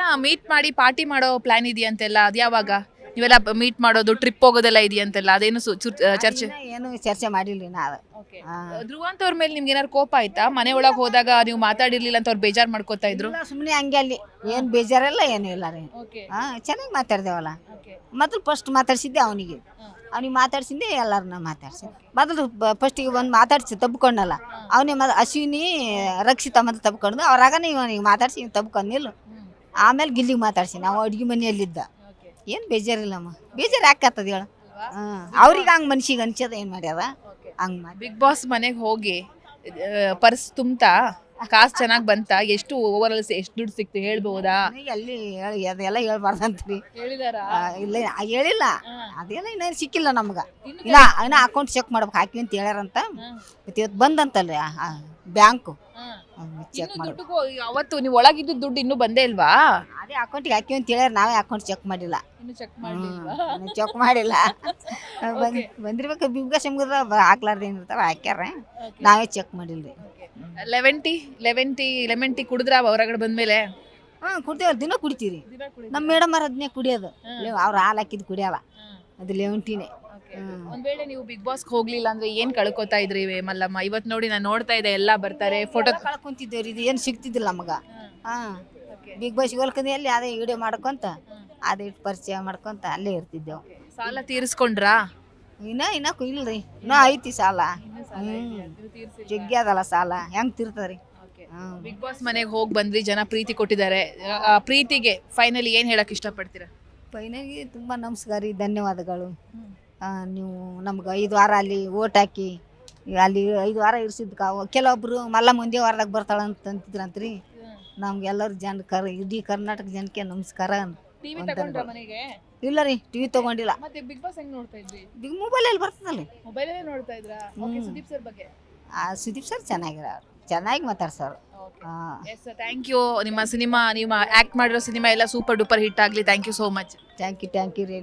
ನೀವೆಲ್ಲ ಮೀಟ್ ಮಾಡಿ ಪಾರ್ಟಿ ಮಾಡೋ ಪ್ಲಾನ್ ಇದೆಯಂತೆಲ್ಲ? ಅದು ಯಾವಾಗ? ನೀವೆಲ್ಲ ಮೀಟ್ ಮಾಡೋದು ಟ್ರಿಪ್ ಹೋಗೋದೆಲ್ಲ ಇದೆಯಂತೆಲ್ಲ? ಅದೇನು ಸು- ಚು- ಚರ್ಚೆ? ಇನ್ನ ಏನು ಚರ್ಚೆ ಮಾಡಿಲ್ಲ ನಾವು. ಧ್ರುವಂತ ಅವ್ರ ಮೇಲೆ ನಿಮ್ಗೆ ಏನಾರು ಕೋಪ ಆಯ್ತಾ? ಮನೆ ಒಳಗೆ ಹೋದಾಗ ನೀವು ಮಾತಾಡಿರ್ಲಿಲ್ಲ ಅಂತ ಅವ್ರು ಬೇಜಾರು ಮಾಡ್ಕೋತಾ ಇದ್ರು? ಸುಮ್ಮನೆ ಹಂಗೆ ಅಲ್ಲಿ. ಏನು ಬೇಜಾರಲ್ಲ ಏನು ಇಲ್ಲ ರೀ. ಹಾಂ ಚೆನ್ನಾಗಿ ಮಾತಾಡ್ದೇವಲ್ಲ. ಮೊದಲು ಫಸ್ಟ್ ಮಾತಾಡ್ಸಿದ್ದೆ ಅವನಿಗೆ. ಅವ್ನಿಗೆ ಮಾತಾಡ್ಸಿದ್ದೆ ಎಲ್ಲರನ್ನ ಮಾತಾಡ್ಸಿ ಮೊದಲು ಫಸ್ಟಿಗೆ ಒಂದು ಮಾತಾಡ್ಸಿ ತಬ್ಕೊಂಡಲ್ಲ. ಅವನೇ ಮೊದಲು ಅಶ್ವಿನಿ ರಕ್ಷಿತ ಮೊದಲು ತಬ್ಕೊಂಡು ಅವ್ರಾಗನೇ ಇವನಿಗೆ ಮಾತಾಡ್ಸಿ ತಬ್ಕೊಂಡಿಲ್ಲ ಆಮೇಲೆ ಗಿಲ್ಲಿಗೆ ಮಾತಾಡ್ಸಿ ನಾವು ಅಡ್ಗೆ ಮನೆಯಲ್ಲಿದ್ದ. ಏನು ಬೇಜಾರಿಲ್ಲಮ್ಮ. ಬೇಜಾರು ಯಾಕತ್ತದ ಹೇಳು? ಹಾಂ ಅವ್ರಿಗೆ ಹಂಗೆ ಮನ್ಸಿಗೆ ಅನ್ಸದ ಏನು ಮಾಡ್ಯಾರ? ಹಂಗೆ ಮಾಡಿ. ಬಿಗ್ ಬಾಸ್ ಮನೆಗೆ ಹೋಗಿ ಪರ್ಸ್ ತುಂಬ್ತಾ ಕಾಸು ಚೆನ್ನಾಗಿ ಬಂತ ಎಷ್ಟು ಓವರ್ ಆಲ್ ಎಷ್ಟು ದುಡ್ಡು ಸಿಕ್ತು ಹೇಳ್ಬೋದಾ? ಎಲ್ಲಿ ಹೇಳಿ ಅದೆಲ್ಲ ಹೇಳ್ಬಾರ್ದಂತ್ರಿ. ಹೇಳಿದಾರಾ? ಇಲ್ಲ ಹೇಳಿಲ್ಲ. ಅದೆಲ್ಲ ಇನ್ನೇನು ಸಿಕ್ಕಿಲ್ಲ ನಮ್ಗೆ. ಇಲ್ಲ ಇನ್ನ ಅಕೌಂಟ್ ಚೆಕ್ ಮಾಡ್ಬೇಕು ಹಾಕಿ ಅಂತ ಹೇಳ್ಯಾರಂತ. ಇವತ್ತು ಬಂದಂತಲ್ರಿ ಬ್ಯಾಂಕು. ಚೆಕ್ ಮಾಡಿ. ಅವತ್ತು ನೀವು ಒಳಗಿದ್ದು ದುಡ್ಡು ಇನ್ನೂ ಬಂದೇ ಇಲ್ವಾ? ಅದೇ ಅಕೌಂಟಿಗೆ ಹಾಕಿ ಅಂತ ಹೇಳ್ಯಾರ ನಾವೇ ಅಕೌಂಟ್ ಚೆಕ್ ಮಾಡಿಲ್ಲ. ಇನ್ನು ಚೆಕ್ ಚೆಕ್ ಮಾಡಿಲ್ಲ. ಬಂದ್ ಬಂದಿರ್ಬೇಕು ಬಿಗ್ಗ ಶಂಗದ ಹಾಕ್ಲಾರ್ದು ಏನಿರ್ತಾವ ಹಾಕ್ಯಾರ ನಾವೇ ಚೆಕ್ ಮಾಡಿಲ್ಲ lemon tea lemon tea lemon tea ಕುಡಿದ್ರ ಹೊರಗಡೆ ಬಂದ್ಮೇಲೆ? ಹಾಂ ಕುಡ್ತೀವಲ್ಲ ದಿನ ಕುಡಿತೀರಿ. ನಮ್ಮ ಮೇಡಮ್ ಅವ್ರ ಅದನ್ನೇ ಕುಡಿಯೋದು. ಅವ್ರು ಹಾಲು ಹಾಕಿದ್ ಕುಡಿಯಲ್ಲ ಅದು ಲೆವಂಟಿನೇ ಒಂದ್ ವೇಳೆ ನೀವು ಬಿಗ್ ಬಾಸ್ ಹೋಗ್ಲಿಲ್ಲ ಅಂದ್ರೆ ಏನ್ ಕಳ್ಕೊತಾ ಇದ್ರಿ ಮಲ್ಲಮ್ಮ? ಇವತ್ ನೋಡಿ ನಾನು ನೋಡ್ತಾ ಇದ್ದೆ ಎಲ್ಲಾ ಬರ್ತಾರೆ ಫೋಟೋ ಕಳ್ಕೊಂತಿದ್ದೇವ್ರಿ ಇದು ಏನು ಸಿಗ್ತಿದ್ದಿಲ್ಲ ನಮಗ. ಹಾಂ. ಬಿಗ್ ಬಾಸ್ ಹೋಲ್ಕಂದು ಎಲ್ಲಿ ಅದೇ ವಿಡಿಯೋ ಮಾಡ್ಕೊಂತ ಅದೇ ಇಟ್ಟು ಪರಿಚಯ ಮಾಡ್ಕೊಂತ ಅಲ್ಲೇ ಇರ್ತಿದ್ದೆವು. ಸಾಲ ತೀರಿಸ್ಕೊಂಡ್ರಾ? ಇನ್ನ ಇನ್ನ ಇಲ್ರಿ ಇನ್ನೂ ಐತಿ ಸಾಲ. ಜಗ್ಗಿ ಅದಲ್ಲ ಸಾಲ. ಹೆಂಗ್ ತಿರ್ತದ್ರಿ? ಬಿಗ್ ಬಾಸ್ ಮನೆಗೆ ಹೋಗಿ ಬಂದ್ರಿ ಜನ ಪ್ರೀತಿ ಕೊಟ್ಟಿದ್ದಾರೆ. ಆ ಪ್ರೀತಿಗೆ ಫೈನಲಿ ಏನ್ ಹೇಳಕ್ ಇಷ್ಟಪಡ್ತೀರಾ? ಫೈನಲಿ ತುಂಬ ನಮಸ್ಕಾರ ರೀ ಧನ್ಯವಾದಗಳು. ನೀವು ನಮ್ಗೆ ಐದು ವಾರ ಅಲ್ಲಿ ಓಟ್ ಹಾಕಿ ಅಲ್ಲಿ ಐದು ವಾರ ಇರ್ಸಿದ್ ಕೆಲವೊಬ್ರು ಮಲ್ಲ ಮುಂದೆ ವಾರದಾಗ ಬರ್ತಾಳ ಅಂತ ಅಂತಿದ್ರಂತ್ರಿ. ನಮ್ಗೆಲ್ಲರೂ ಜನ ಕರ್ ಇಡೀ ಕರ್ನಾಟಕ ಜನಕ್ಕೆ ನಮಸ್ಕಾರ. ಟಿವಿ ತಗೊಂಡ್ರ ಮನೆಗೆ? ಇಲ್ಲ ರೀ ಟಿವಿ ತಗೊಂಡಿಲ್ಲ. ಮತ್ತೆ ಬಿಗ್ ಬಾಸ್ ಹೆಂಗ್ ನೋಡ್ತಾ ಇದ್ರಿ? ಬಿಗ್ ಮೊಬೈಲಲ್ಲಿ ಬರ್ತದಲ್ಲ ಮೊಬೈಲ್ ನೋಡ್ತಾ ಇದ್ರಾ? ಓಕೆ ಹ್ಮ್. ಸುದೀಪ್ ಸರ್ ಬಗ್ಗೆ. ಆ ಸುದೀಪ್ ಸರ್ ಚೆನ್ನಾಗಿರೋ ಚೆನ್ನಾಗಿ ಮಾತಾಡ್ಸೋರು ಎಸ್ ಥ್ಯಾಂಕ್ ಯು ನಿಮ್ಮ ಸಿನಿಮಾ ನಿಮ್ಮ ಆಕ್ಟ್ ಮಾಡಿರೋ ಸಿನಿಮಾ ಎಲ್ಲ ಸೂಪರ್ ಡೂಪರ್ ಹಿಟ್ ಆಗಲಿ. Thank you so much thank you thank you ರೀ.